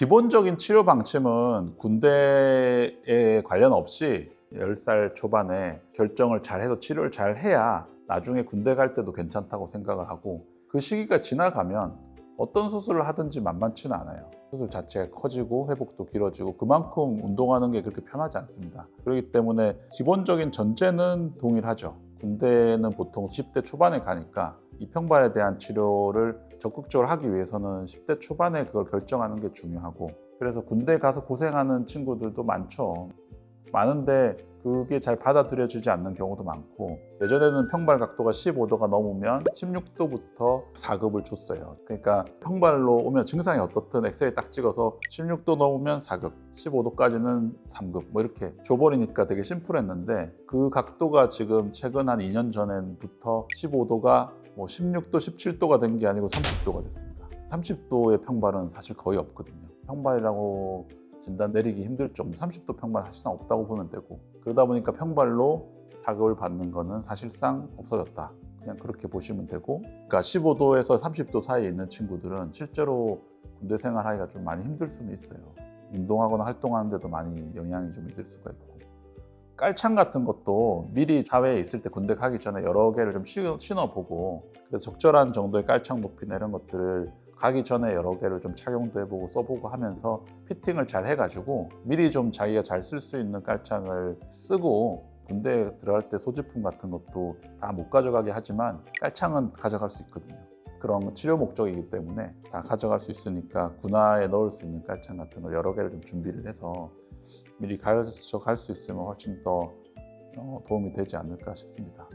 기본적인 치료 방침은 군대에 관련 없이 10살 초반에 결정을 잘 해서 치료를 잘 해야 나중에 군대 갈 때도 괜찮다고 생각을 하고 그 시기가 지나가면 어떤 수술을 하든지 만만치는 않아요. 수술 자체가 커지고 회복도 길어지고 그만큼 운동하는 게 그렇게 편하지 않습니다. 그렇기 때문에 기본적인 전제는 동일하죠. 군대는 보통 10대 초반에 가니까 이 평발에 대한 치료를 적극적으로 하기 위해서는 10대 초반에 그걸 결정하는 게 중요하고 그래서 군대 가서 고생하는 친구들도 많죠. 많은데 그게 잘 받아들여지지 않는 경우도 많고 예전에는 평발 각도가 15도가 넘으면 16도부터 4급을 줬어요. 그러니까 평발로 오면 증상이 어떻든 엑스레이 딱 찍어서 16도 넘으면 4급, 15도까지는 3급 뭐 이렇게 줘버리니까 되게 심플했는데 그 각도가 지금 최근 한 2년 전부터 15도가 뭐 16도, 17도가 된 게 아니고 30도가 됐습니다. 30도의 평발은 사실 거의 없거든요. 평발이라고 진단 내리기 힘들 정도 30도 평발 사실상 없다고 보면 되고 그러다 보니까 평발로 사급을 받는 거는 사실상 없어졌다. 그냥 그렇게 보시면 되고 그러니까 15도에서 30도 사이에 있는 친구들은 실제로 군대 생활하기가 좀 많이 힘들 수는 있어요. 운동하거나 활동하는데도 많이 영향이 좀 있을 수가 있고 깔창 같은 것도 미리 사회에 있을 때 군대 가기 전에 여러 개를 좀 시- 신어보고 적절한 정도의 깔창 높이나 이런 것들을 가기 전에 여러 개를 좀 착용도 해보고 써보고 하면서 피팅을 잘 해가지고 미리 좀 자기가 잘 쓸 수 있는 깔창을 쓰고 군대에 들어갈 때 소지품 같은 것도 다 못 가져가게 하지만 깔창은 가져갈 수 있거든요. 그런 치료 목적이기 때문에 다 가져갈 수 있으니까 군화에 넣을 수 있는 깔창 같은 걸 여러 개를 좀 준비를 해서 미리 가져갈 수 있으면 훨씬 더 어, 도움이 되지 않을까 싶습니다.